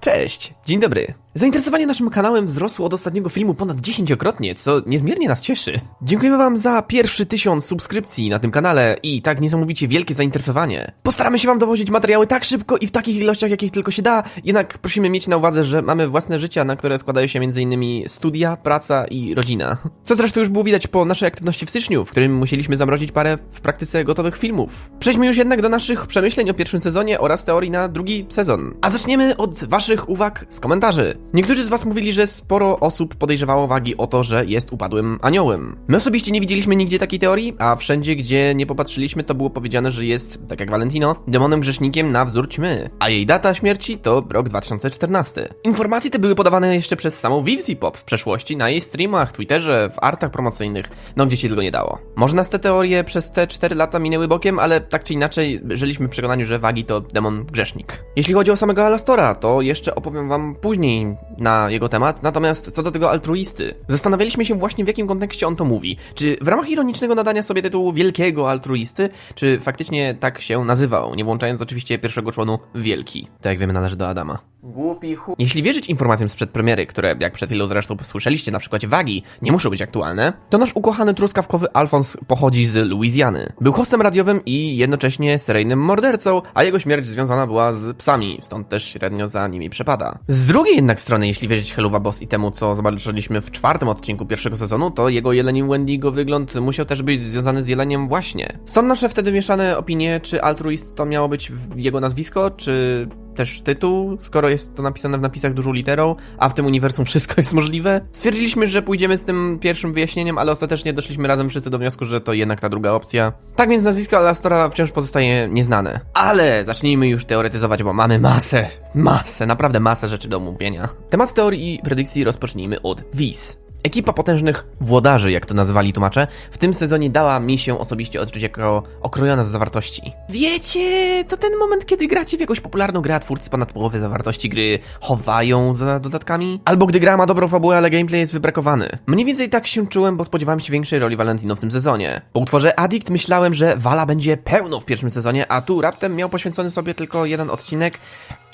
Cześć, dzień dobry. Zainteresowanie naszym kanałem wzrosło od ostatniego filmu ponad dziesięciokrotnie, co niezmiernie nas cieszy. Dziękujemy wam za pierwszy tysiąc subskrypcji na tym kanale i tak niesamowicie wielkie zainteresowanie. Postaramy się wam dowozić materiały tak szybko i w takich ilościach, jakich tylko się da, jednak prosimy mieć na uwadze, że mamy własne życia, na które składają się m.in. studia, praca i rodzina. Co zresztą już było widać po naszej aktywności w styczniu, w którym musieliśmy zamrozić parę w praktyce gotowych filmów. Przejdźmy już jednak do naszych przemyśleń o pierwszym sezonie oraz teorii na drugi sezon. A zaczniemy od waszych uwag z komentarzy. Niektórzy z was mówili, że sporo osób podejrzewało Wagi o to, że jest upadłym aniołem. My osobiście nie widzieliśmy nigdzie takiej teorii, a wszędzie, gdzie nie popatrzyliśmy, to było powiedziane, że jest, tak jak Valentino, demonem grzesznikiem na wzór ćmy. A jej data śmierci to rok 2014. Informacje te były podawane jeszcze przez samą Vivzy Pop w przeszłości, na jej streamach, Twitterze, w artach promocyjnych, no gdzie się tylko nie dało. Może nas te teorie przez te 4 lata minęły bokiem, ale tak czy inaczej żyliśmy w przekonaniu, że Wagi to demon grzesznik. Jeśli chodzi o samego Alastora, to jeszcze opowiem wam później na jego temat, natomiast co do tego altruisty, zastanawialiśmy się właśnie w jakim kontekście on to mówi. Czy w ramach ironicznego nadania sobie tytułu wielkiego altruisty, czy faktycznie tak się nazywał, nie włączając oczywiście pierwszego członu wielki. Tak jak wiemy należy do Adama. Głupi chu... Jeśli wierzyć informacjom sprzed premiery, które jak przed chwilą zresztą słyszeliście na przykładzie Wagi, nie muszą być aktualne, to nasz ukochany truskawkowy Alfons pochodzi z Luizjany. Był hostem radiowym i jednocześnie seryjnym mordercą, a jego śmierć związana była z psami, stąd też średnio za nimi przepada. Z drugiej jednak strony, jeśli wierzyć Helluva Boss i temu, co zobaczyliśmy w czwartym odcinku pierwszego sezonu, to jego jelenim Wendigo wygląd musiał też być związany z jeleniem właśnie. Stąd nasze wtedy mieszane opinie, czy altruist to miało być jego nazwisko, czy też tytuł, skoro jest to napisane w napisach dużą literą, a w tym uniwersum wszystko jest możliwe. Stwierdziliśmy, że pójdziemy z tym pierwszym wyjaśnieniem, ale ostatecznie doszliśmy razem wszyscy do wniosku, że to jednak ta druga opcja. Tak więc nazwisko Alastora wciąż pozostaje nieznane. Ale zacznijmy już teoretyzować, bo mamy masę, masę, naprawdę masę rzeczy do omówienia. Temat teorii i predykcji rozpocznijmy od Wiz. Ekipa potężnych włodarzy, jak to nazywali tłumacze, w tym sezonie dała mi się osobiście odczuć jako okrojona z zawartości. Wiecie, to ten moment, kiedy gracie w jakąś popularną grę, a twórcy ponad połowę zawartości gry chowają za dodatkami? Albo gdy gra ma dobrą fabułę, ale gameplay jest wybrakowany. Mniej więcej tak się czułem, bo spodziewałem się większej roli Valentino w tym sezonie. Po utworze Addict myślałem, że Vala będzie pełną w pierwszym sezonie, a tu raptem miał poświęcony sobie tylko jeden odcinek,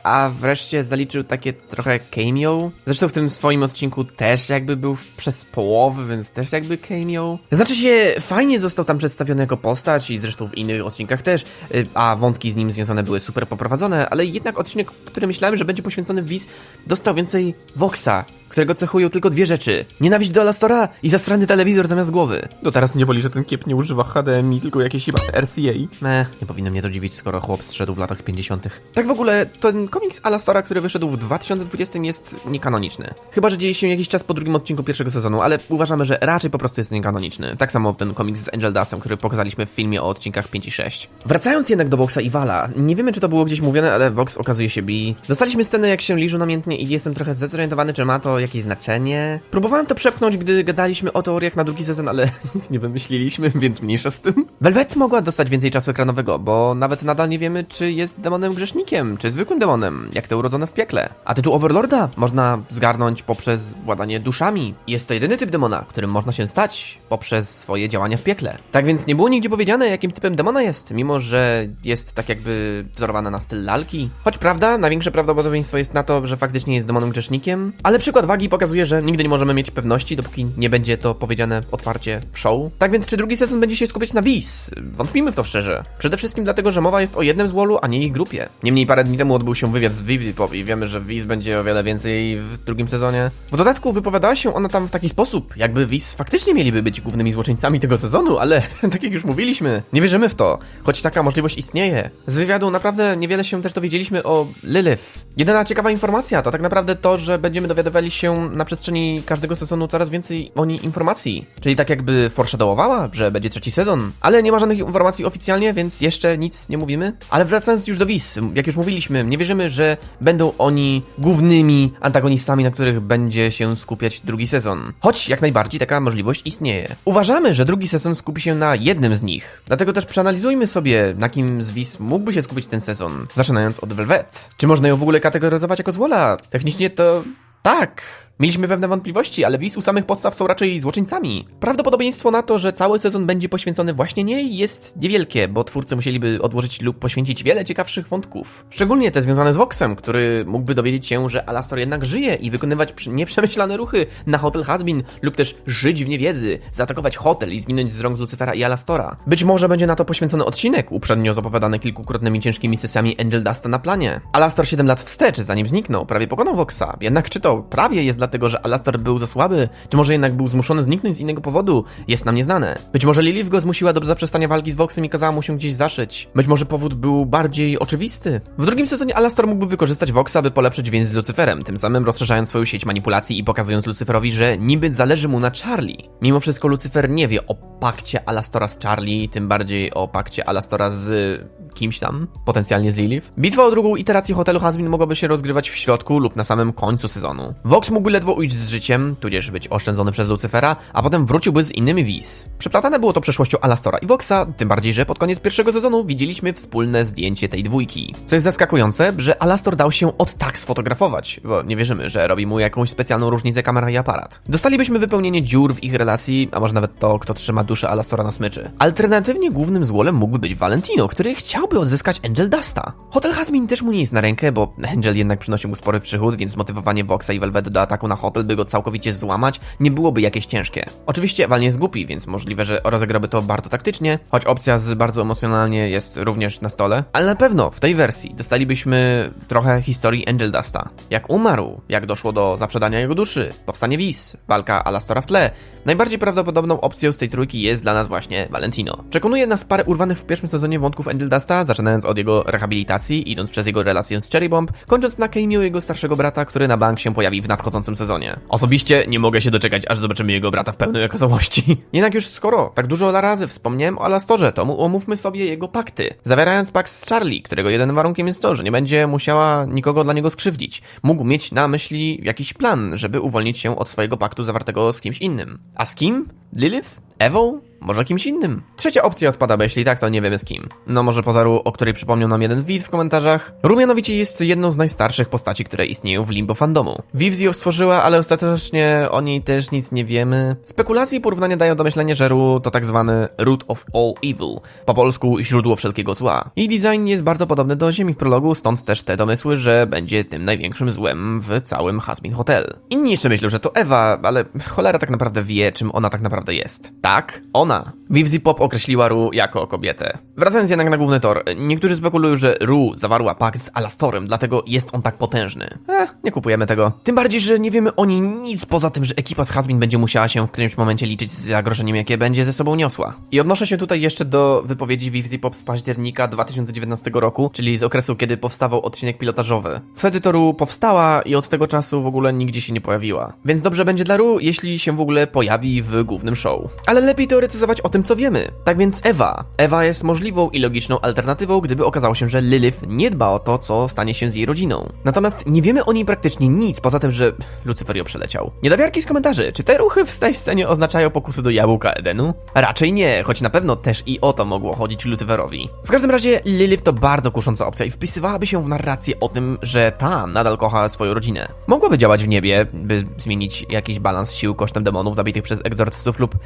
a wreszcie zaliczył takie trochę cameo. Zresztą w tym swoim odcinku też jakby był przez połowę, więc też jakby cameo. Znaczy się, fajnie został tam przedstawiony jako postać i zresztą w innych odcinkach też, y, a wątki z nim związane były super poprowadzone, ale jednak odcinek, który myślałem, że będzie poświęcony Wiz, dostał więcej Voxa, którego cechują tylko dwie rzeczy. Nienawiść do Alastora i zastrany telewizor zamiast głowy. Do teraz mnie boli, że ten kiep nie używa HDMI, tylko jakieś chyba RCA. Meh, nie powinno mnie to dziwić, skoro chłop zszedł w latach 50. Tak w ogóle, ten komiks Alastora, który wyszedł w 2020 jest niekanoniczny. Chyba, że dzieje się jakiś czas po drugim odcinku pierwszego sezonu, ale uważamy, że raczej po prostu jest niekanoniczny. Tak samo ten komiks z Angel Dustem, który pokazaliśmy w filmie o odcinkach 5 i 6. Wracając jednak do Voxa i Vala, nie wiemy czy to było gdzieś mówione, ale Vox okazuje się bi. Dostaliśmy scenę jak się liżu namiętnie i jestem trochę zdezorientowany, czy ma to jakieś znaczenie. Próbowałem to przepchnąć, gdy gadaliśmy o teoriach na drugi sezon, ale nic nie wymyśliliśmy, więc mniejsza z tym. Velvet mogła dostać więcej czasu ekranowego, bo nawet nadal nie wiemy, czy jest demonem grzesznikiem, czy zwykłym demonem, jak te urodzone w piekle. A tytuł Overlorda można zgarnąć poprzez władanie duszami. Jest to jedyny typ demona, którym można się stać poprzez swoje działania w piekle. Tak więc nie było nigdzie powiedziane, jakim typem demona jest, mimo że jest tak jakby wzorowana na styl lalki. Choć prawda, największe prawdopodobieństwo jest na to, że faktycznie jest demonem grzesznikiem, ale przykład wagi pokazuje, że nigdy nie możemy mieć pewności, dopóki nie będzie to powiedziane otwarcie w show. Tak więc czy drugi sezon będzie się skupiać na Wiz? Wątpimy w to szczerze. Przede wszystkim dlatego, że mowa jest o jednym z Wallu, a nie ich grupie. Niemniej parę dni temu odbył się wywiad z Vivi Pop i wiemy, że Wiz będzie o wiele więcej w drugim sezonie. W dodatku wypowiadała się ona tam w taki sposób, jakby Wiz faktycznie mieliby być głównymi złoczyńcami tego sezonu, ale tak jak już mówiliśmy, nie wierzymy w to, choć taka możliwość istnieje. Z wywiadu naprawdę niewiele się też dowiedzieliśmy o Lilith. Jedyna ciekawa informacja to tak naprawdę to, że będziemy dowiadywali się na przestrzeni każdego sezonu coraz więcej o niej informacji. Czyli tak jakby foreshadowowała, że będzie trzeci sezon. Ale nie ma żadnych informacji oficjalnie, więc jeszcze nic nie mówimy. Ale wracając już do Wiz, jak już mówiliśmy, nie wierzymy, że będą oni głównymi antagonistami, na których będzie się skupiać drugi sezon. Choć jak najbardziej taka możliwość istnieje. Uważamy, że drugi sezon skupi się na jednym z nich. Dlatego też przeanalizujmy sobie, na kim z Wiz mógłby się skupić ten sezon. Zaczynając od Velvet. Czy można ją w ogóle kategoryzować jako złola? Technicznie to tak, Mieliśmy pewne wątpliwości, ale Wiz u samych podstaw są raczej złoczyńcami. Prawdopodobieństwo na to, że cały sezon będzie poświęcony właśnie niej jest niewielkie, bo twórcy musieliby odłożyć lub poświęcić wiele ciekawszych wątków. Szczególnie te związane z Voxem, który mógłby dowiedzieć się, że Alastor jednak żyje i wykonywać nieprzemyślane ruchy na Hotel Hasbin lub też żyć w niewiedzy, zaatakować hotel i zginąć z rąk Lucyfera i Alastora. Być może będzie na to poświęcony odcinek, uprzednio zapowiadany kilkukrotnymi ciężkimi sesjami Angel Dusta na planie. Alastor 7 lat wstecz, zanim zniknął, prawie pokonał Voxa. Jednak czy to prawie jest dlatego, że Alastor był za słaby, czy może jednak był zmuszony zniknąć z innego powodu, jest nam nieznane. Być może Lilith go zmusiła do zaprzestania walki z Voxem i kazała mu się gdzieś zaszyć. Być może powód był bardziej oczywisty. W drugim sezonie Alastor mógłby wykorzystać Voxa, by polepszyć więź z Lucyferem, tym samym rozszerzając swoją sieć manipulacji i pokazując Lucyferowi, że niby zależy mu na Charlie. Mimo wszystko Lucyfer nie wie o pakcie Alastora z Charlie, tym bardziej o pakcie Alastora z kimś tam, potencjalnie z Lilith. Bitwa o drugą iterację hotelu Hasbin mogłaby się rozgrywać w środku lub na samym końcu sezonu. Vox mógłby ledwo ujść z życiem, tudzież być oszczędzony przez Lucyfera, a potem wróciłby z innymi wiz. Przeplatane było to przeszłością Alastora i Voxa, tym bardziej, że pod koniec pierwszego sezonu widzieliśmy wspólne zdjęcie tej dwójki. Co jest zaskakujące, że Alastor dał się od tak sfotografować, bo nie wierzymy, że robi mu jakąś specjalną różnicę kamera i aparat. Dostalibyśmy wypełnienie dziur w ich relacji, a może nawet to, kto trzyma duszę Alastora na smyczy. Alternatywnie głównym złolem mógłby być Valentino, który chciałby odzyskać Angel Dusta. Hotel Hasmin też mu nie jest na rękę, bo Angel jednak przynosi mu spory przychód, więc motywowanie Voxa i Velvet do ataku na hotel, by go całkowicie złamać, nie byłoby jakieś ciężkie. Oczywiście Val nie jest głupi, więc możliwe, że rozegrałby to bardzo taktycznie, choć opcja z bardzo emocjonalnie jest również na stole. Ale na pewno w tej wersji dostalibyśmy trochę historii Angel Dusta. Jak umarł, jak doszło do zaprzedania jego duszy, powstanie Wiz, walka Alastora w tle. Najbardziej prawdopodobną opcją z tej trójki jest dla nas właśnie Valentino. Przekonuje nas parę urwanych w pierwszym sezonie wątków Angel Dusta, zaczynając od jego rehabilitacji, idąc przez jego relację z Cherry Bomb, kończąc na cameo jego starszego brata, który na bank się pojawi w nadchodzącym sezonie. Osobiście nie mogę się doczekać, aż zobaczymy jego brata w pełnej okazałości. Jednak już skoro tak dużo razy wspomniałem o Alastorze, to mu omówmy sobie jego pakty. Zawierając pakt z Charlie, którego jedynym warunkiem jest to, że nie będzie musiała nikogo dla niego skrzywdzić. Mógł mieć na myśli jakiś plan, żeby uwolnić się od swojego paktu zawartego z kimś innym. A z kim? Lilith? Ewą? Może kimś innym? Trzecia opcja odpada, bo jeśli tak, to nie wiemy z kim. No może poza Ru, o której przypomniał nam jeden widz w komentarzach. Ru mianowicie jest jedną z najstarszych postaci, które istnieją w Limbo fandomu. Viv ją stworzyła, ale ostatecznie o niej też nic nie wiemy. Spekulacje i porównania dają do myślenia, że Ru to tak zwany root of all evil, po polsku źródło wszelkiego zła. Jej design jest bardzo podobny do Ziemi w prologu, stąd też te domysły, że będzie tym największym złem w całym Hasbin Hotel. Inni jeszcze myślą, że to Ewa, ale cholera tak naprawdę wie, czym ona tak naprawdę jest. Tak, ona. 엄마 Vivzi Pop określiła Ru jako kobietę. Wracając jednak na główny tor, niektórzy spekulują, że Ru zawarła pakt z Alastorem, dlatego jest on tak potężny. Eh, nie kupujemy tego. Tym bardziej, że nie wiemy o niej nic poza tym, że ekipa z Hasbin będzie musiała się w którymś momencie liczyć z zagrożeniem, jakie będzie ze sobą niosła. I odnoszę się tutaj jeszcze do wypowiedzi Vivzi Pop z października 2019 roku, czyli z okresu, kiedy powstawał odcinek pilotażowy. Wtedy to Ru powstała i od tego czasu w ogóle nigdzie się nie pojawiła. Więc dobrze będzie dla Ru, jeśli się w ogóle pojawi w głównym show. Ale lepiej teoretyzować o tym, co wiemy. Tak więc Ewa. Ewa jest możliwą i logiczną alternatywą, gdyby okazało się, że Lilith nie dba o to, co stanie się z jej rodziną. Natomiast nie wiemy o niej praktycznie nic, poza tym, że Lucyfer ją przeleciał. Niedowiarki z komentarzy, czy te ruchy w tej scenie oznaczają pokusy do jabłka Edenu? Raczej nie, choć na pewno też i o to mogło chodzić Lucyferowi. W każdym razie Lilith to bardzo kusząca opcja i wpisywałaby się w narrację o tym, że ta nadal kocha swoją rodzinę. Mogłaby działać w niebie, by zmienić jakiś balans sił kosztem demonów zabitych przez egzorcystów lub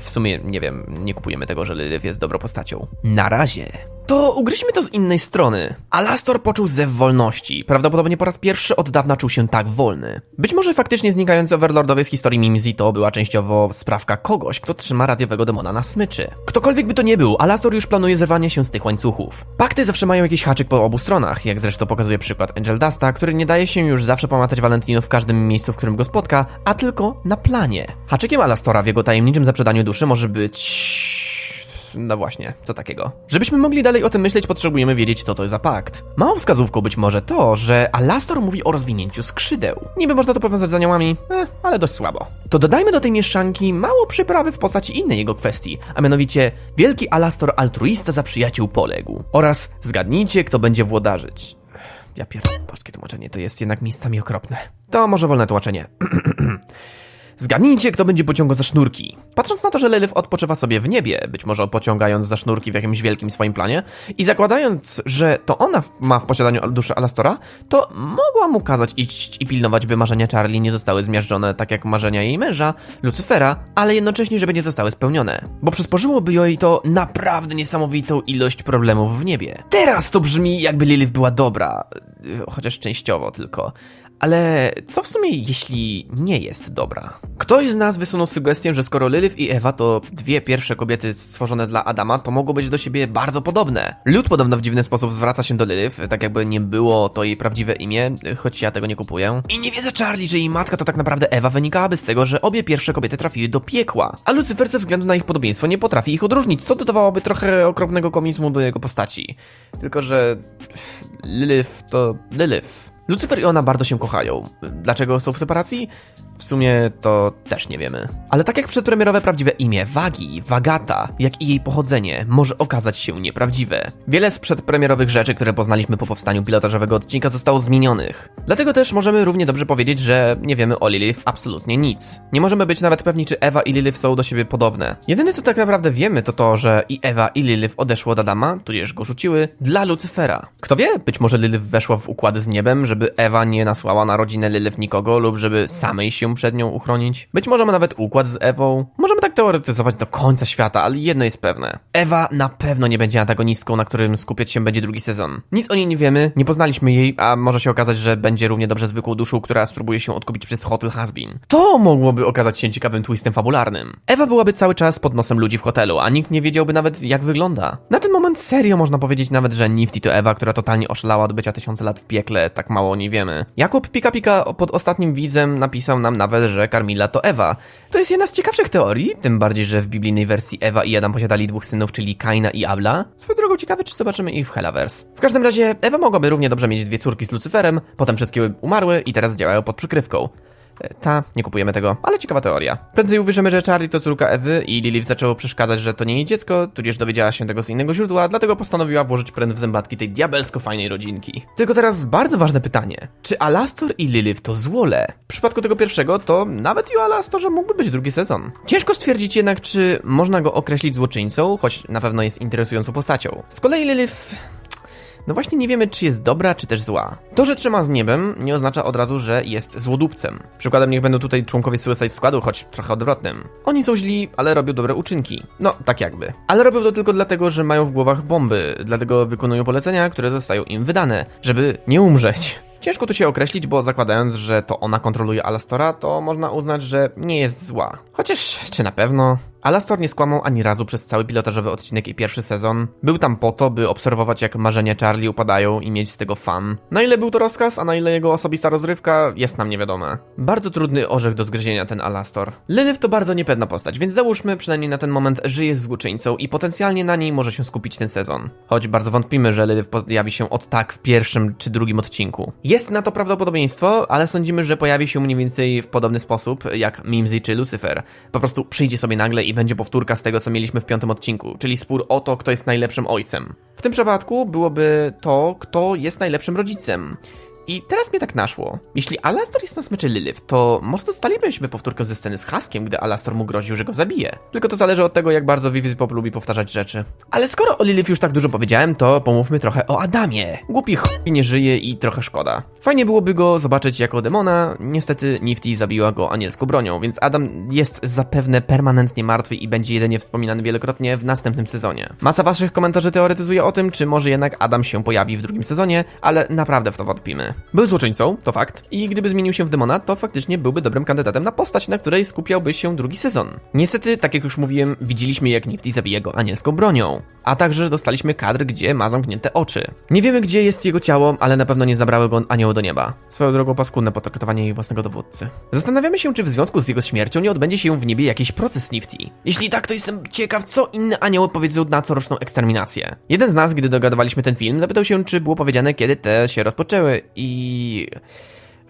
w sumie, nie wiem, nie kupujemy tego, że Lilith jest dobrą postacią. Na razie. To ugryźmy to z innej strony. Alastor poczuł zew wolności. Prawdopodobnie po raz pierwszy od dawna czuł się tak wolny. Być może faktycznie znikający Overlordowie z historii Mimsy to była częściowo sprawka kogoś, kto trzyma radiowego demona na smyczy. Ktokolwiek by to nie był, Alastor już planuje zerwanie się z tych łańcuchów. Pakty zawsze mają jakiś haczyk po obu stronach, jak zresztą pokazuje przykład Angel Dusta, który nie daje się już zawsze pomatać Valentino w każdym miejscu, w którym go spotka, a tylko na planie. Haczykiem Alastora w jego tajemniczym zaprzedaniu duszy może być no właśnie, co takiego. Żebyśmy mogli dalej o tym myśleć, potrzebujemy wiedzieć, co to jest za pakt. Małą wskazówką być może to, że Alastor mówi o rozwinięciu skrzydeł. Niby można to powiązać z aniołami, eh, ale dość słabo. To dodajmy do tej mieszczanki mało przyprawy w postaci innej jego kwestii, a mianowicie wielki Alastor altruista za przyjaciół poległ. Oraz zgadnijcie, kto będzie włodarzyć. Ja pierdolę, polskie tłumaczenie to jest jednak miejscami okropne. To może wolne tłumaczenie. Zgadnijcie, kto będzie pociągał za sznurki. Patrząc na to, że Lilith odpoczywa sobie w niebie, być może pociągając za sznurki w jakimś wielkim swoim planie, i zakładając, że to ona ma w posiadaniu duszę Alastora, to mogła mu kazać iść i pilnować, by marzenia Charlie nie zostały zmiażdżone tak jak marzenia jej męża, Lucyfera, ale jednocześnie, żeby nie zostały spełnione. Bo przysporzyłoby jej to naprawdę niesamowitą ilość problemów w niebie. Teraz to brzmi, jakby Lilith była dobra, chociaż częściowo tylko. Ale co w sumie, jeśli nie jest dobra? Ktoś z nas wysunął sugestię, że skoro Lilith i Ewa to dwie pierwsze kobiety stworzone dla Adama, to mogą być do siebie bardzo podobne. Lud podobno w dziwny sposób zwraca się do Lilith, tak jakby nie było to jej prawdziwe imię, choć ja tego nie kupuję. I nie wierzę Charlie, że jej matka to tak naprawdę Ewa wynikałaby z tego, że obie pierwsze kobiety trafiły do piekła. A Lucyfer ze względu na ich podobieństwo nie potrafi ich odróżnić, co dodawałoby trochę okropnego komizmu do jego postaci. Tylko, że Lilith to Lilith. Lucyfer i ona bardzo się kochają. Dlaczego są w separacji? W sumie to też nie wiemy. Ale tak jak przedpremierowe prawdziwe imię Wagi, Wagata, jak i jej pochodzenie może okazać się nieprawdziwe. Wiele z przedpremierowych rzeczy, które poznaliśmy po powstaniu pilotażowego odcinka zostało zmienionych. Dlatego też możemy równie dobrze powiedzieć, że nie wiemy o Lilith absolutnie nic. Nie możemy być nawet pewni, czy Ewa i Lilith są do siebie podobne. Jedyne co tak naprawdę wiemy to to, że i Ewa i Lilith odeszły od Adama, tudzież go rzuciły, dla Lucyfera. Kto wie, być może Lilith weszła w układy z niebem, żeby Ewa nie nasłała na rodzinę Lilith nikogo lub żeby samej się przed nią uchronić. Być może ma nawet układ z Ewą. Możemy tak teoretyzować do końca świata, ale jedno jest pewne. Ewa na pewno nie będzie antagonistką, na którym skupiać się będzie drugi sezon. Nic o niej nie wiemy, nie poznaliśmy jej, a może się okazać, że będzie równie dobrze zwykłą duszą, która spróbuje się odkupić przez Hotel Hasbin. To mogłoby okazać się ciekawym twistem fabularnym. Ewa byłaby cały czas pod nosem ludzi w hotelu, a nikt nie wiedziałby nawet jak wygląda. Na ten moment serio można powiedzieć nawet, że Nifty to Ewa, która totalnie oszalała od bycia tysiące lat w piekle, tak mało o niej wiemy. Jakub Pika Pika pod ostatnim widzem napisał nam nawet, że Carmilla to Ewa. To jest jedna z ciekawszych teorii, tym bardziej, że w biblijnej wersji Ewa i Adam posiadali dwóch synów, czyli Kaina i Abla. Swoją drogą ciekawe, czy zobaczymy ich w Hellaverse. W każdym razie Ewa mogłaby równie dobrze mieć dwie córki z Lucyferem, potem wszystkie umarły i teraz działają pod przykrywką. Ta, nie kupujemy tego, ale ciekawa teoria. Prędzej uwierzymy, że Charlie to córka Ewy i Lilith zaczęło przeszkadzać, że to nie jej dziecko, tudzież dowiedziała się tego z innego źródła, dlatego postanowiła włożyć pręd w zębatki tej diabelsko fajnej rodzinki. Tylko teraz bardzo ważne pytanie. Czy Alastor i Lilith to złole? W przypadku tego pierwszego to nawet i o Alastorze mógłby być drugi sezon. Ciężko stwierdzić jednak, czy można go określić złoczyńcą, choć na pewno jest interesującą postacią. Z kolei Lilith... No właśnie nie wiemy, czy jest dobra, czy też zła. To, że trzyma z niebem, nie oznacza od razu, że jest złodupcem. Przykładem niech będą tutaj członkowie Suicide Squadu, choć trochę odwrotnym. Oni są źli, ale robią dobre uczynki. No, tak jakby. Ale robią to tylko dlatego, że mają w głowach bomby, dlatego wykonują polecenia, które zostają im wydane, żeby nie umrzeć. Ciężko tu się określić, bo zakładając, że to ona kontroluje Alastora, to można uznać, że nie jest zła. Chociaż, czy na pewno? Alastor nie skłamał ani razu przez cały pilotażowy odcinek i pierwszy sezon. Był tam po to, by obserwować jak marzenia Charlie upadają i mieć z tego fan. Na ile był to rozkaz, a na ile jego osobista rozrywka, jest nam niewiadome. Bardzo trudny orzech do zgryzienia ten Alastor. Lilith to bardzo niepewna postać, więc załóżmy przynajmniej na ten moment, że jest złoczyńcą i potencjalnie na niej może się skupić ten sezon. Choć bardzo wątpimy, że Lilith pojawi się od tak w pierwszym czy drugim odcinku. Jest na to prawdopodobieństwo, ale sądzimy, że pojawi się mniej więcej w podobny sposób jak Mimsy czy Lucifer. Po prostu przyjdzie sobie nagle i będzie powtórka z tego, co mieliśmy w piątym odcinku, czyli spór o to, kto jest najlepszym ojcem. W tym przypadku byłoby to, kto jest najlepszym rodzicem. I teraz mnie tak naszło. Jeśli Alastor jest na smyczy Lilith, to może dostalibyśmy powtórkę ze sceny z Haskiem, gdy Alastor mu groził, że go zabije. Tylko to zależy od tego, jak bardzo Vivi Pop lubi powtarzać rzeczy. Ale skoro o Lilith już tak dużo powiedziałem, to pomówmy trochę o Adamie. Głupi chuj nie żyje i trochę szkoda. Fajnie byłoby go zobaczyć jako demona, niestety Nifty zabiła go anielską bronią, więc Adam jest zapewne permanentnie martwy i będzie jedynie wspominany wielokrotnie w następnym sezonie. Masa waszych komentarzy teoretyzuje o tym, czy może jednak Adam się pojawi w drugim sezonie, ale naprawdę w to wątpimy. Był złoczyńcą, to fakt, i gdyby zmienił się w demona, to faktycznie byłby dobrym kandydatem na postać, na której skupiałby się drugi sezon. Niestety, tak jak już mówiłem, widzieliśmy jak Nifty zabija go anielską bronią, a także dostaliśmy kadr, gdzie ma zamknięte oczy. Nie wiemy, gdzie jest jego ciało, ale na pewno nie zabrały go anioły do nieba. Swoją drogą paskudne potraktowanie jej własnego dowódcy. Zastanawiamy się, czy w związku z jego śmiercią nie odbędzie się w niebie jakiś proces Nifty. Jeśli tak, to jestem ciekaw, co inne anioły powiedzą na coroczną eksterminację. Jeden z nas, gdy dogadywaliśmy ten film, zapytał się, czy było powiedziane, kiedy te się rozpoczęły i... 一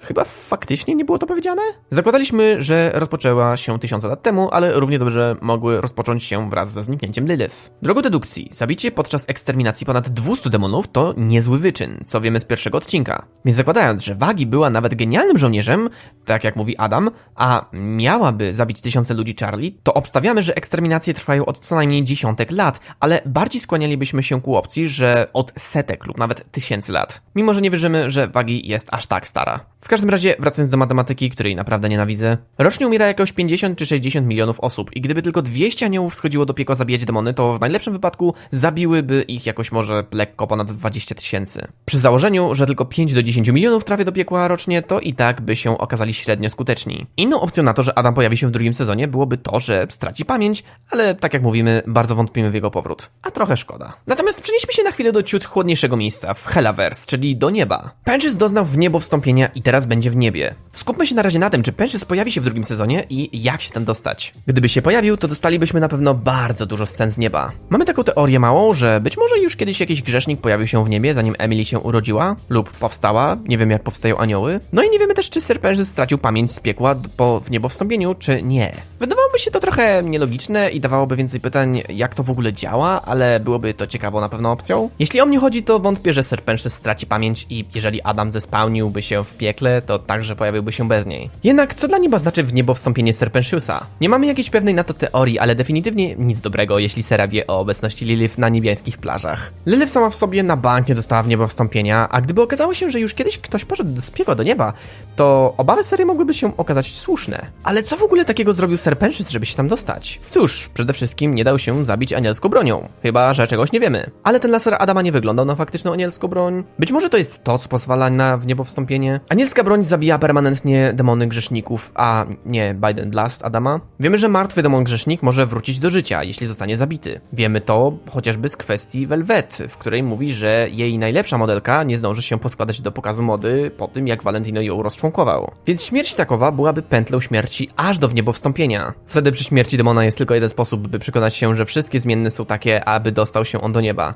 Chyba faktycznie nie było to powiedziane? Zakładaliśmy, że rozpoczęła się tysiące lat temu, ale równie dobrze mogły rozpocząć się wraz ze zniknięciem Lilith. Drogą dedukcji, zabicie podczas eksterminacji ponad 200 demonów to niezły wyczyn, co wiemy z pierwszego odcinka. Więc zakładając, że Wagi była nawet genialnym żołnierzem, tak jak mówi Adam, a miałaby zabić tysiące ludzi Charlie, to obstawiamy, że eksterminacje trwają od co najmniej dziesiątek lat, ale bardziej skłanialibyśmy się ku opcji, że od setek lub nawet tysięcy lat. Mimo, że nie wierzymy, że Wagi jest aż tak stara. W każdym razie, wracając do matematyki, której naprawdę nienawidzę, rocznie umiera jakoś 50 czy 60 milionów osób i gdyby tylko 200 aniołów schodziło do piekła zabijać demony, to w najlepszym wypadku zabiłyby ich jakoś może lekko ponad 20 tysięcy. Przy założeniu, że tylko 5 do 10 milionów trafia do piekła rocznie, to i tak by się okazali średnio skuteczni. Inną opcją na to, że Adam pojawi się w drugim sezonie byłoby to, że straci pamięć, ale tak jak mówimy, bardzo wątpimy w jego powrót. A trochę szkoda. Natomiast przenieśmy się na chwilę do ciut chłodniejszego miejsca, w Hellaverse, czyli do nieba. Penchys doznał w niebo wstąpienia i teraz będzie w niebie. Skupmy się na razie na tym, czy Penchys pojawi się w drugim sezonie i jak się tam dostać. Gdyby się pojawił, to dostalibyśmy na pewno bardzo dużo scen z nieba. Mamy taką teorię małą, że być może już kiedyś jakiś grzesznik pojawił się w niebie, zanim Emily się urodziła lub powstała. Nie wiem, jak powstają anioły. No i nie wiemy też, czy Sir Penchys stracił pamięć z piekła po w niebo wstąpieniu, czy nie. Wydawałoby się to trochę nielogiczne i dawałoby więcej pytań, jak to w ogóle działa, ale byłoby to ciekawą na pewno opcją. Jeśli o mnie chodzi, to wątpię, że Sir Penchys straci pamięć i jeżeli Adam zespałniłby się w piekle, to także pojawiłby się bez niej. Jednak co dla nieba znaczy w niebo wstąpienie Sir Penchiusa? Nie mamy jakiejś pewnej na to teorii, ale definitywnie nic dobrego, jeśli Sera wie o obecności Lilith na niebiańskich plażach. Lilith sama w sobie na bank nie dostała w niebo wstąpienia, a gdyby okazało się, że już kiedyś ktoś poszedł z do nieba, to obawy Sery mogłyby się okazać słuszne. Ale co w ogóle takiego zrobił Sir Penchius, żeby się tam dostać? Cóż, przede wszystkim nie dał się zabić anielską bronią. Chyba, że czegoś nie wiemy. Ale ten laser Adama nie wyglądał na faktyczną anielską broń. Być może to jest to, co pozwala na w niebo wstąpienie. Anielska broń zabija permanentnie demony grzeszników, a nie Biden Blast Adama. Wiemy, że martwy demon grzesznik może wrócić do życia, jeśli zostanie zabity. Wiemy to chociażby z kwestii Velvet, w której mówi, że jej najlepsza modelka nie zdąży się poskładać do pokazu mody po tym, jak Valentino ją rozczłonkował. Więc śmierć takowa byłaby pętlą śmierci aż do wniebowstąpienia. Wtedy przy śmierci demona jest tylko jeden sposób, by przekonać się, że wszystkie zmienne są takie, aby dostał się on do nieba.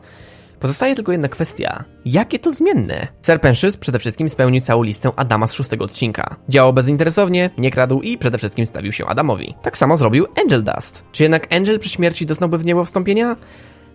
Pozostaje tylko jedna kwestia. Jakie to zmienne? Sir przede wszystkim spełnił całą listę Adama z szóstego odcinka. Działał bezinteresownie, nie kradł i przede wszystkim stawił się Adamowi. Tak samo zrobił Angel Dust. Czy jednak Angel przy śmierci doznałby w niebo wstąpienia?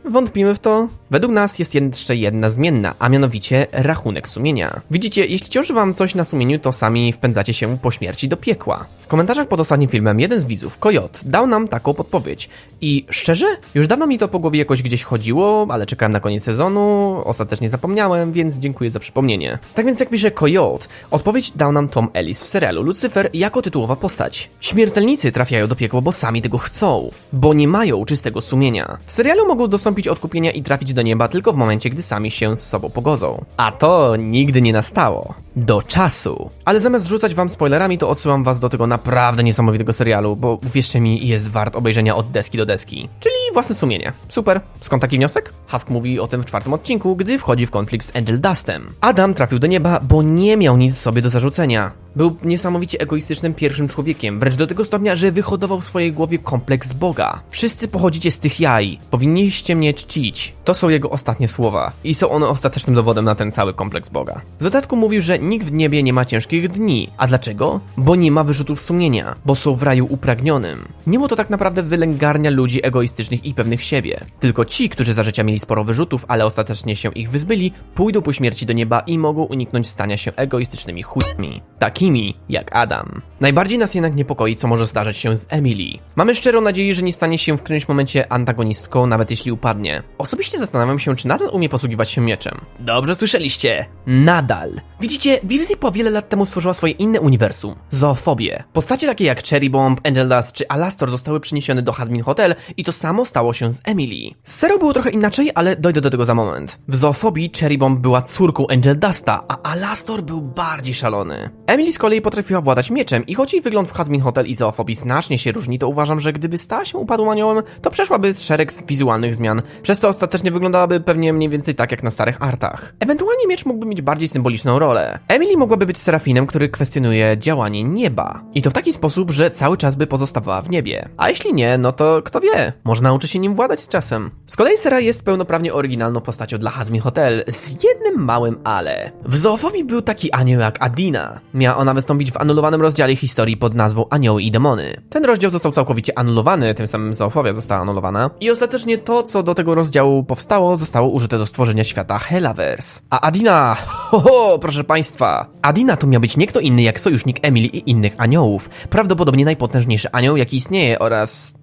Wątpimy w to. Według nas jest jeszcze jedna zmienna, a mianowicie rachunek sumienia. Widzicie, jeśli ciąży wam coś na sumieniu, to sami wpędzacie się po śmierci do piekła. W komentarzach pod ostatnim filmem jeden z widzów, Kojot, dał nam taką podpowiedź. I szczerze, już dawno mi to po głowie jakoś gdzieś chodziło, ale czekałem na koniec sezonu, ostatecznie zapomniałem, więc dziękuję za przypomnienie. Tak więc jak pisze Kojot, odpowiedź dał nam Tom Ellis w serialu Lucifer jako tytułowa postać. Śmiertelnicy trafiają do piekła, bo sami tego chcą, bo nie mają czystego sumienia. W serialu mogą dostąpić odkupienia i trafić do nieba tylko w momencie, gdy sami się z sobą pogodzą. A to nigdy nie nastało. Do czasu. Ale zamiast rzucać wam spoilerami, to odsyłam was do tego naprawdę niesamowitego serialu, bo uwierzcie mi, jest wart obejrzenia od deski do deski. Czyli własne sumienie. Super. Skąd taki wniosek? Husk mówi o tym w czwartym odcinku, gdy wchodzi w konflikt z Angel Dustem. Adam trafił do nieba, bo nie miał nic sobie do zarzucenia. Był niesamowicie egoistycznym pierwszym człowiekiem, wręcz do tego stopnia, że wyhodował w swojej głowie kompleks Boga. Wszyscy pochodzicie z tych jaj, powinniście mnie czcić. To są jego ostatnie słowa i są one ostatecznym dowodem na ten cały kompleks Boga. W dodatku mówił, że nikt w niebie nie ma ciężkich dni. A dlaczego? Bo nie ma wyrzutów sumienia, bo są w raju upragnionym. Niebo to tak naprawdę wylęgarnia ludzi egoistycznych i pewnych siebie. Tylko ci, którzy za życia mieli sporo wyrzutów, ale ostatecznie się ich wyzbyli, pójdą po śmierci do nieba i mogą uniknąć stania się egoistycznymi chujmi. Takimi jak Adam. Najbardziej nas jednak niepokoi, co może zdarzyć się z Emily. Mamy szczerą nadzieję, że nie stanie się w którymś momencie antagonistką, nawet jeśli upadnie. Osobiście zastanawiam się, czy nadal umie posługiwać się mieczem. Dobrze słyszeliście. Nadal. Widzicie, BBC po wiele lat temu stworzyła swoje inne uniwersum. Zoofobię. Postacie takie jak Cherry Bomb, Angel Dust czy Alastor zostały przeniesione do Hazmin Hotel i to samo stało się z Emily. Z Serą było trochę inaczej, ale dojdę do tego za moment. W Zoofobii Cherry Bomb była córką Angel Dusta, a Alastor był bardziej szalony. Emily z kolei potrafiła władać mieczem i choć jej wygląd w Hazmin Hotel i Zoofobii znacznie się różni, to uważam, że gdyby stała się upadłym aniołem, to przeszłaby szereg wizualnych zmian, przez co ostatecznie wyglądałaby pewnie mniej więcej tak jak na starych artach. Ewentualnie miecz mógłby mieć bardziej symboliczną rolę. Emily mogłaby być serafinem, który kwestionuje działanie nieba. I to w taki sposób, że cały czas by pozostawała w niebie. A jeśli nie, no to kto wie, może nauczy się nim władać z czasem. Z kolei Sera jest pełnoprawnie oryginalną postacią dla Hazmin Hotel, z jednym małym ale. W zoofobii był taki anioł jak Adina. Miała ona wystąpić w anulowanym rozdziale historii pod nazwą Anioły i Demony. Ten rozdział został całkowicie anulowany, tym samym zoofobia została anulowana. I ostatecznie to, co do tego rozdziału powstało, zostało użyte do stworzenia świata Hellaverse. A Adina, ho, ho proszę państwa, Adina to miał być nie kto inny jak sojusznik Emily i innych aniołów. Prawdopodobnie najpotężniejszy anioł, jaki istnieje oraz...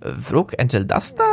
Wróg Angel Dusta?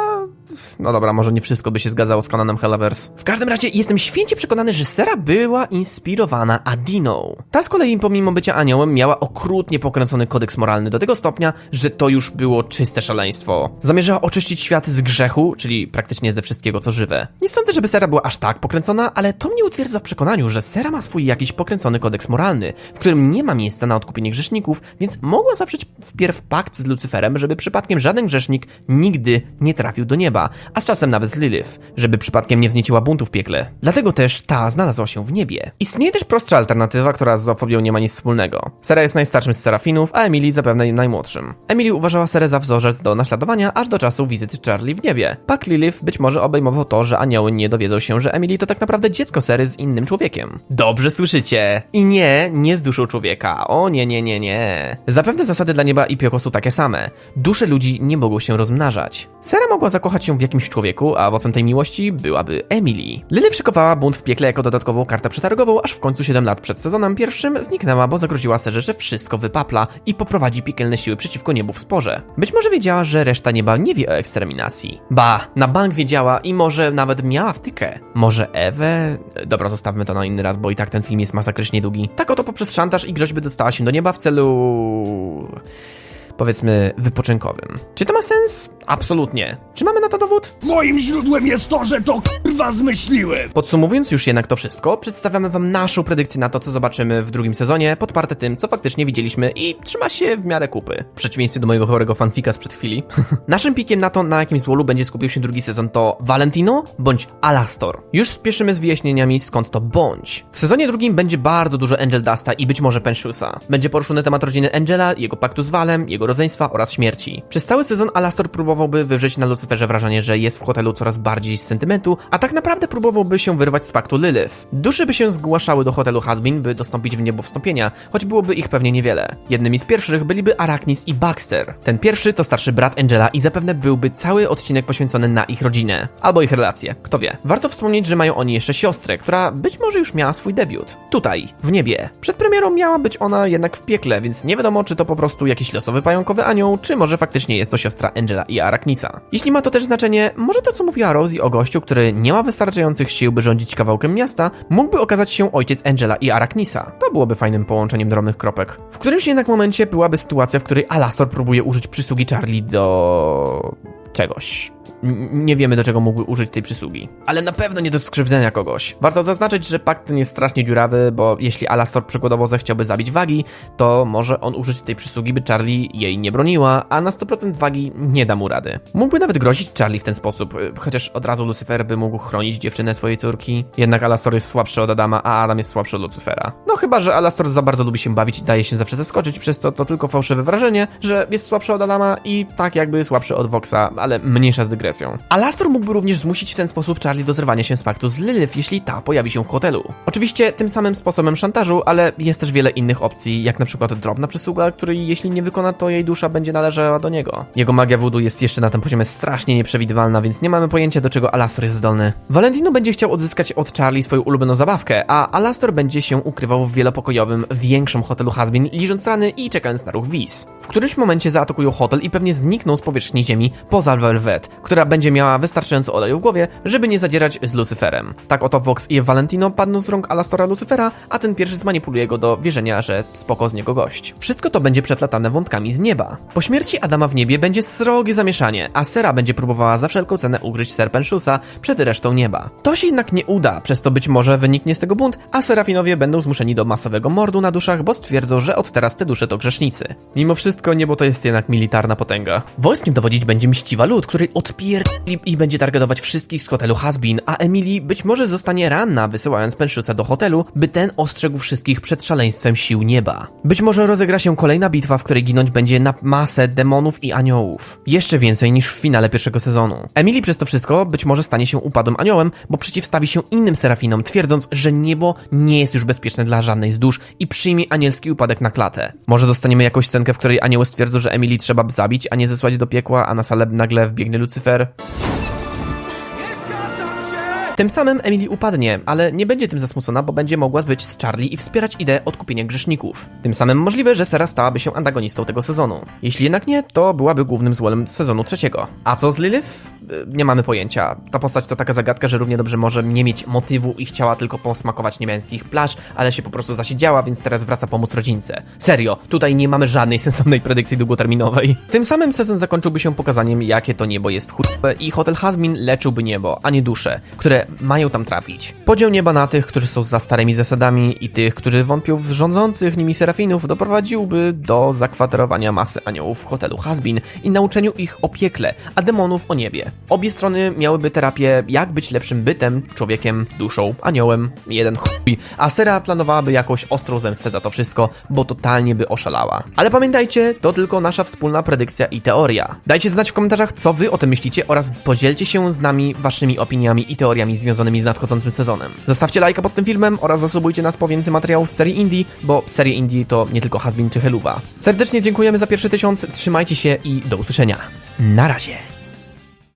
No dobra, może nie wszystko by się zgadzało z kanonem Hellaverse. W każdym razie jestem święcie przekonany, że Sera była inspirowana Adiną. Ta z kolei pomimo bycia aniołem miała okrutnie pokręcony kodeks moralny do tego stopnia, że to już było czyste szaleństwo. Zamierzała oczyścić świat z grzechu, czyli praktycznie ze wszystkiego co żywe. Nie sądzę, żeby Sera była aż tak pokręcona, ale to mnie utwierdza w przekonaniu, że Sera ma swój jakiś pokręcony kodeks moralny, w którym nie ma miejsca na odkupienie grzeszników, więc mogła zawrzeć wpierw pakt z Lucyferem, żeby przypadkiem żaden grzesznik nigdy nie trafił do nieba, a z czasem nawet z Lilith, żeby przypadkiem nie wznieciła buntu w piekle. Dlatego też ta znalazła się w niebie. Istnieje też prostsza alternatywa, która z zoofobią nie ma nic wspólnego. Sera jest najstarszym z serafinów, a Emily zapewne najmłodszym. Emily uważała Serę za wzorzec do naśladowania aż do czasu wizyty Charlie w niebie. Pakt Lilith być może obejmował to, że anioły nie dowiedzą się, że Emily to tak naprawdę dziecko Sery z innym człowiekiem. Dobrze słyszycie. I nie, nie z duszą człowieka. O nie, nie, nie, nie. Zapewne zasady dla nieba i piekła są takie same. Dusze ludzi nie mogą się rozmnażać. Sera mogła zakochać się w jakimś człowieku, a owocem tej miłości byłaby Emily. Lily szykowała bunt w piekle jako dodatkową kartę przetargową, aż w końcu 7 lat przed sezonem pierwszym zniknęła, bo zagroziła Serze, że wszystko wypapla i poprowadzi piekielne siły przeciwko niebu w sporze. Być może wiedziała, że reszta nieba nie wie o eksterminacji. Ba, na bank wiedziała i może nawet miała wtykę. Może Ewę? Dobra, zostawmy to na inny raz, bo i tak ten film jest masakrycznie długi. Tak oto poprzez szantaż i groźby dostała się do nieba w celu powiedzmy, wypoczynkowym. Czy to ma sens? Absolutnie. Czy mamy na to dowód? Moim źródłem jest to, że to kurwa zmyśliłem. Podsumowując już jednak to wszystko, przedstawiamy wam naszą predykcję na to, co zobaczymy w drugim sezonie, podparte tym, co faktycznie widzieliśmy i trzyma się w miarę kupy. W przeciwieństwie do mojego chorego fanfika sprzed chwili. Naszym pikiem na to, na jakim złolu będzie skupił się drugi sezon to Valentino bądź Alastor. Już spieszymy z wyjaśnieniami skąd to bądź. W sezonie drugim będzie bardzo dużo Angel Dusta i być może Penshusa. Będzie poruszony temat rodziny Angela, jego paktu z Valem, jego rodzeństwa oraz śmierci. Przez cały sezon Alastor próbowałby wywrzeć na Lucyferze wrażenie, że jest w hotelu coraz bardziej z sentymentu, a tak naprawdę próbowałby się wyrwać z paktu Lilith. Duszy by się zgłaszały do hotelu Hasbin, by dostąpić w niebo wstąpienia, choć byłoby ich pewnie niewiele. Jednymi z pierwszych byliby Arachnis i Baxter. Ten pierwszy to starszy brat Angela i zapewne byłby cały odcinek poświęcony na ich rodzinę. Albo ich relacje, kto wie. Warto wspomnieć, że mają oni jeszcze siostrę, która być może już miała swój debiut. Tutaj, w niebie. Przed premierą miała być ona jednak w piekle, więc nie wiadomo, czy to po prostu jakiś losowy pająkowy anioł, czy może faktycznie jest to siostra Angela i Arachnisa. Jeśli ma to też znaczenie, może to co mówiła Rosie o gościu, który nie ma wystarczających sił, by rządzić kawałkiem miasta, mógłby okazać się ojciec Angela i Arachnisa. To byłoby fajnym połączeniem drobnych kropek. W którymś jednak momencie byłaby sytuacja, w której Alastor próbuje użyć przysługi Charlie do... czegoś. Nie wiemy, do czego mógłby użyć tej przysługi. Ale na pewno nie do skrzywdzenia kogoś. Warto zaznaczyć, że pakt ten jest strasznie dziurawy, bo jeśli Alastor przykładowo zechciałby zabić Wagi, to może on użyć tej przysługi, by Charlie jej nie broniła, a na 100% Wagi nie da mu rady. Mógłby nawet grozić Charlie w ten sposób, y, chociaż od razu Lucyfer by mógł chronić dziewczynę swojej córki. Jednak Alastor jest słabszy od Adama, a Adam jest słabszy od Lucyfera. No chyba, że Alastor za bardzo lubi się bawić i daje się zawsze zaskoczyć, przez co to tylko fałszywe wrażenie, że jest słabszy od Adama i tak jakby słabszy od Voxa, ale mniejsza z dygresją. Alastor mógłby również zmusić w ten sposób Charlie do zerwania się z paktu z Lilith, jeśli ta pojawi się w hotelu. Oczywiście tym samym sposobem szantażu, ale jest też wiele innych opcji, jak na przykład drobna przysługa, której jeśli nie wykona, to jej dusza będzie należała do niego. Jego magia voodoo jest jeszcze na tym poziomie strasznie nieprzewidywalna, więc nie mamy pojęcia do czego Alastor jest zdolny. Valentino będzie chciał odzyskać od Charlie swoją ulubioną zabawkę, a Alastor będzie się ukrywał w wielopokojowym, większym hotelu Hasbin, liżąc rany i czekając na ruch Wiz. W którymś momencie zaatakują hotel i pewnie znikną z powierzchni ziemi poza Velvet, która będzie miała wystarczająco oleju w głowie, żeby nie zadzierać z Lucyferem. Tak oto Vox i Valentino padną z rąk Alastora Lucyfera, a ten pierwszy zmanipuluje go do wierzenia, że spoko z niego gość. Wszystko to będzie przeplatane wątkami z nieba. Po śmierci Adama w niebie będzie srogie zamieszanie, a Sera będzie próbowała za wszelką cenę ugryźć Serpenszusa przed resztą nieba. To się jednak nie uda, przez co być może wyniknie z tego bunt, a Serafinowie będą zmuszeni do masowego mordu na duszach, bo stwierdzą, że od teraz te dusze to grzesznicy. Mimo wszystko niebo to jest jednak militarna potęga. Wojskiem dowodzić będzie mściwa lud, której od i będzie targetować wszystkich z hotelu Hasbin, a Emily być może zostanie ranna, wysyłając Penshusa do hotelu, by ten ostrzegł wszystkich przed szaleństwem sił nieba. Być może rozegra się kolejna bitwa, w której ginąć będzie na masę demonów i aniołów. Jeszcze więcej niż w finale pierwszego sezonu. Emily przez to wszystko być może stanie się upadłym aniołem, bo przeciwstawi się innym serafinom, twierdząc, że niebo nie jest już bezpieczne dla żadnej z dusz i przyjmie anielski upadek na klatę. Może dostaniemy jakąś scenkę, w której anioły stwierdzą, że Emily trzeba zabić, a nie zesłać do piekła, a na salę nagle wbiegnie Lucyfer. Tym samym Emily upadnie, ale nie będzie tym zasmucona, bo będzie mogła być z Charlie i wspierać ideę odkupienia grzeszników. Tym samym możliwe, że Sera stałaby się antagonistą tego sezonu. Jeśli jednak nie, to byłaby głównym złem sezonu trzeciego. A co z Lilith? Y, Nie mamy pojęcia. Ta postać to taka zagadka, że równie dobrze może nie mieć motywu i chciała tylko posmakować niebieskich plaż, ale się po prostu zasiedziała, więc teraz wraca pomóc rodzince. Serio, tutaj nie mamy żadnej sensownej predykcji długoterminowej. Tym samym sezon zakończyłby się pokazaniem, jakie to niebo jest chujowe i Hotel Hazmin leczyłby niebo, a nie dusze, które mają tam trafić. Podział nieba na tych, którzy są za starymi zasadami i tych, którzy wątpią w rządzących nimi serafinów doprowadziłby do zakwaterowania masy aniołów w hotelu Hazbin i nauczeniu ich o piekle, a demonów o niebie. Obie strony miałyby terapię, jak być lepszym bytem, człowiekiem, duszą, aniołem, jeden chuj, a Sera planowałaby jakąś ostrą zemstę za to wszystko, bo totalnie by oszalała. Ale pamiętajcie, to tylko nasza wspólna predykcja i teoria. Dajcie znać w komentarzach, co wy o tym myślicie oraz podzielcie się z nami waszymi opiniami i teoriami związanymi z nadchodzącym sezonem. Zostawcie lajka pod tym filmem oraz zasubujcie nas po więcej materiałów z serii Indie, bo serie Indie to nie tylko Hasbin czy Heluwa. Serdecznie dziękujemy za pierwszy tysiąc, trzymajcie się i do usłyszenia. Na razie.